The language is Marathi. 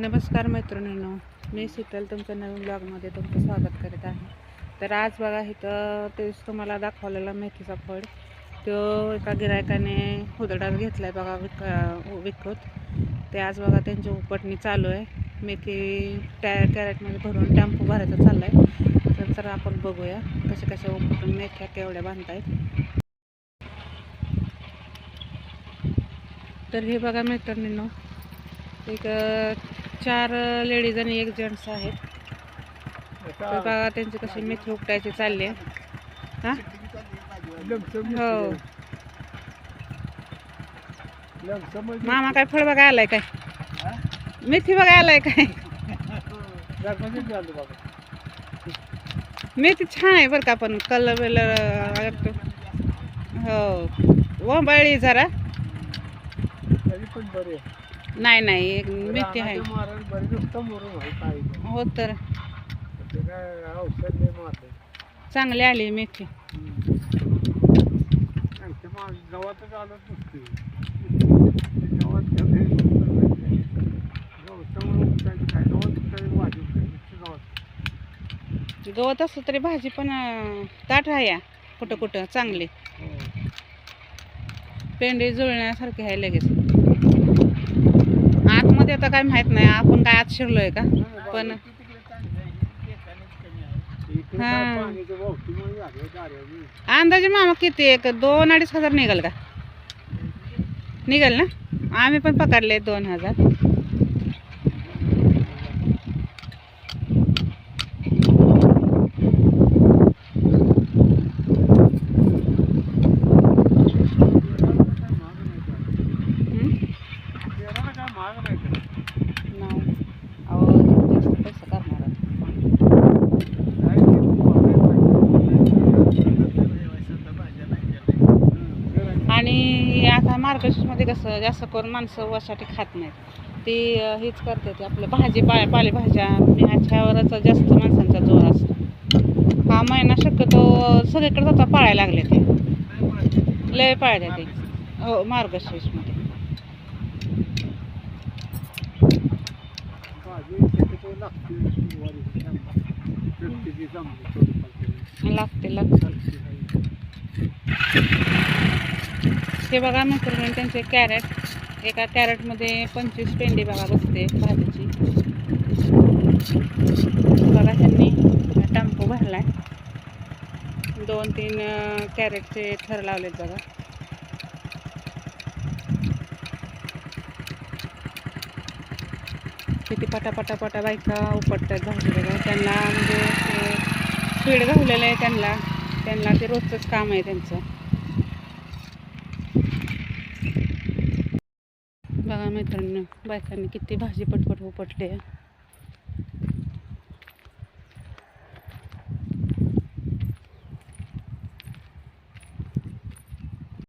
नमस्कार मैत्रिणींनो मी शीतल तुमच्या नवीन ब्लॉगमध्ये तुमचं स्वागत करीत आहे. तर आज बघा इथं तेच तुम्हाला दाखवलेला मेथीचा फळ. तो एका गिरायकाने उदडात घेतला आहे बघा विक विकत. ते आज बघा त्यांची उपटणी चालू आहे. मेथी टॅ कॅरेटमध्ये भरून टॅम्पो भरायचा चालला आहे तर तर आपण बघूया कशा कशा उपटून मेथ्या केवढ्या बांधतायत तर हे बघा मैत्रिणींनो एक चार लेडीज आणि एक जेंट्स आहेत. तर बघा त्यांची कशी मेथी उपटायची चालली. आहे हा? हो. मामा काय फळ बघा आलाय काय? मेथी बघा आलाय काय? मेथी छान आहे बरं का पण कलर वेलर हो. वंबळी जरा. नाही नाही मेथी आहे. हो तर. चांगली आली मेथी. गावात असलं तरी भाजी पण ताट आहे या. कुठं कुठं चांगली. पेंडी जुळण्यासारखी आहे लगेच. आतमध्ये आता काय माहीत नाही. आपण काय आत शिरलोय का? पण हा. अंदाजे मामा किती एक दोन अडीच हजार निघाल का? निघाल ना? आम्ही पण पकडले दोन हजार हं? नाही अहो जास्त पैसे करणार आहे. आणि आता मार्गशीर्षमध्ये कसं जास्त करून माणसं वसाठी खात नाहीत. ती हेच करते ते आपलं भाजी पा पालेभाज्या ह्याच्यावरच जास्त माणसांचा जोर असतो. हा महिना शक्यतो सगळीकडे जाता पाळायला लागले ते. लय पाळते ते. हो मार्गशीर्षमध्ये. लागते लागते. हे बघा मित्रांनो त्यांचे कॅरेट एका कॅरेटमध्ये पंचवीस पेंडी बघा बसते भाजीची. बघा त्यांनी टांपू भरला आहे दोन तीन कॅरेटचे थर लावलेत बघा. किती पटापटापटा पटा बायका उपटतात भाजी बघा. त्यांना म्हणजे स्पीड घावलेलं आहे त्यांना. त्यांना ते रोजचंच काम आहे त्यांचं. बघा मित्रांनो बायकांनी किती भाजी पटपट उपटली आहे.